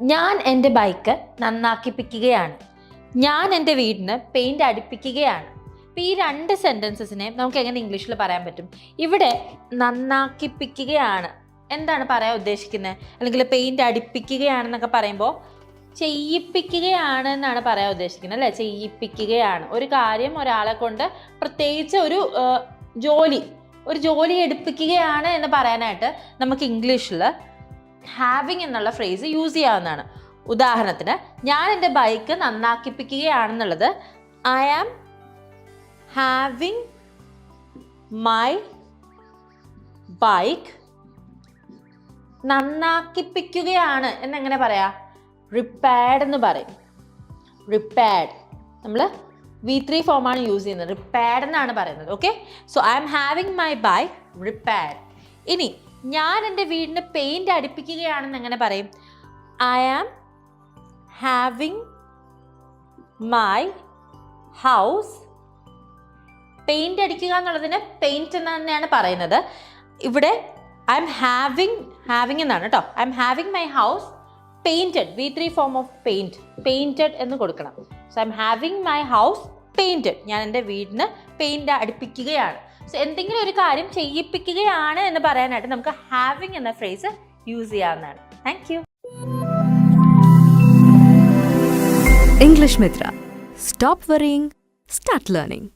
ഞാൻ എന്റെ ബൈക്ക് നന്നാക്കിപ്പിക്കുകയാണ്. ഞാൻ എന്റെ വീടിന് പെയിന്റ് അടിപ്പിക്കുകയാണ്. അപ്പം ഈ രണ്ട് സെന്റൻസസിനെ നമുക്ക് എങ്ങനെ ഇംഗ്ലീഷിൽ പറയാൻ പറ്റും? ഇവിടെ നന്നാക്കിപ്പിക്കുകയാണ്. എന്താണ് പറയാൻ ഉദ്ദേശിക്കുന്നത് അല്ലെങ്കിൽ പെയിന്റ് അടിപ്പിക്കുകയാണെന്നൊക്കെ പറയുമ്പോൾ ചെയ്യിപ്പിക്കുകയാണ് എന്നാണ് പറയാൻ ഉദ്ദേശിക്കുന്നത് അല്ലേ? ചെയ്യിപ്പിക്കുകയാണ്. ഒരു കാര്യം ഒരാളെ കൊണ്ട് പ്രത്യേകിച്ച് ഒരു ജോലി ഒരു ജോലി എടുപ്പിക്കുകയാണ് എന്ന് പറയാനായിട്ട് നമുക്ക് ഇംഗ്ലീഷിൽ ഹാവിങ് എന്നുള്ള ഫ്രേസ് യൂസ് ചെയ്യാവുന്നതാണ്. ഉദാഹരണത്തിന് ഞാൻ എന്റെ bike നന്നാക്കിപ്പിക്കുകയാണെന്നുള്ളത് I am having my bike നന്നാക്കിപ്പിക്കുകയാണ് എന്നെങ്ങനെ പറയാം? റിപ്പയർഡ് എന്ന് പറയും. റിപ്പയർഡ് നമ്മൾ വി ത്രീ ഫോമാണ് യൂസ് ചെയ്യുന്നത്. റിപ്പയർഡ് എന്നാണ് പറയുന്നത്. Okay so I'm having my bike repaired ഇനി ഞാൻ എന്റെ വീടിന് പെയിന്റ് അടിപ്പിക്കുകയാണെന്ന് എങ്ങനെ പറയും? I am having my house paint അടിക്കുക എന്നുള്ളതിന് പെയിന്റ് എന്ന് തന്നെയാണ് പറയുന്നത്. ഇവിടെ ഐ എം ഹാവിങ് ഹാവിങ് എന്നാണ് കേട്ടോ. I am having my house painted V three form of paint painted എന്ന് കൊടുക്കണം. So I am having my house painted ഞാൻ എന്റെ വീടിന് പെയിന്റ് അടിപ്പിക്കുകയാണ്. സോ എന്തെങ്കിലും ഒരു കാര്യം ചെയ്യിപ്പിക്കുകയാണ് എന്ന് പറയാനായിട്ട് നമുക്ക് ഹാവിങ് എന്ന ഫ്രേസ് യൂസ് ചെയ്യാവുന്നതാണ്. Thank you English Mitra stop worrying, start learning.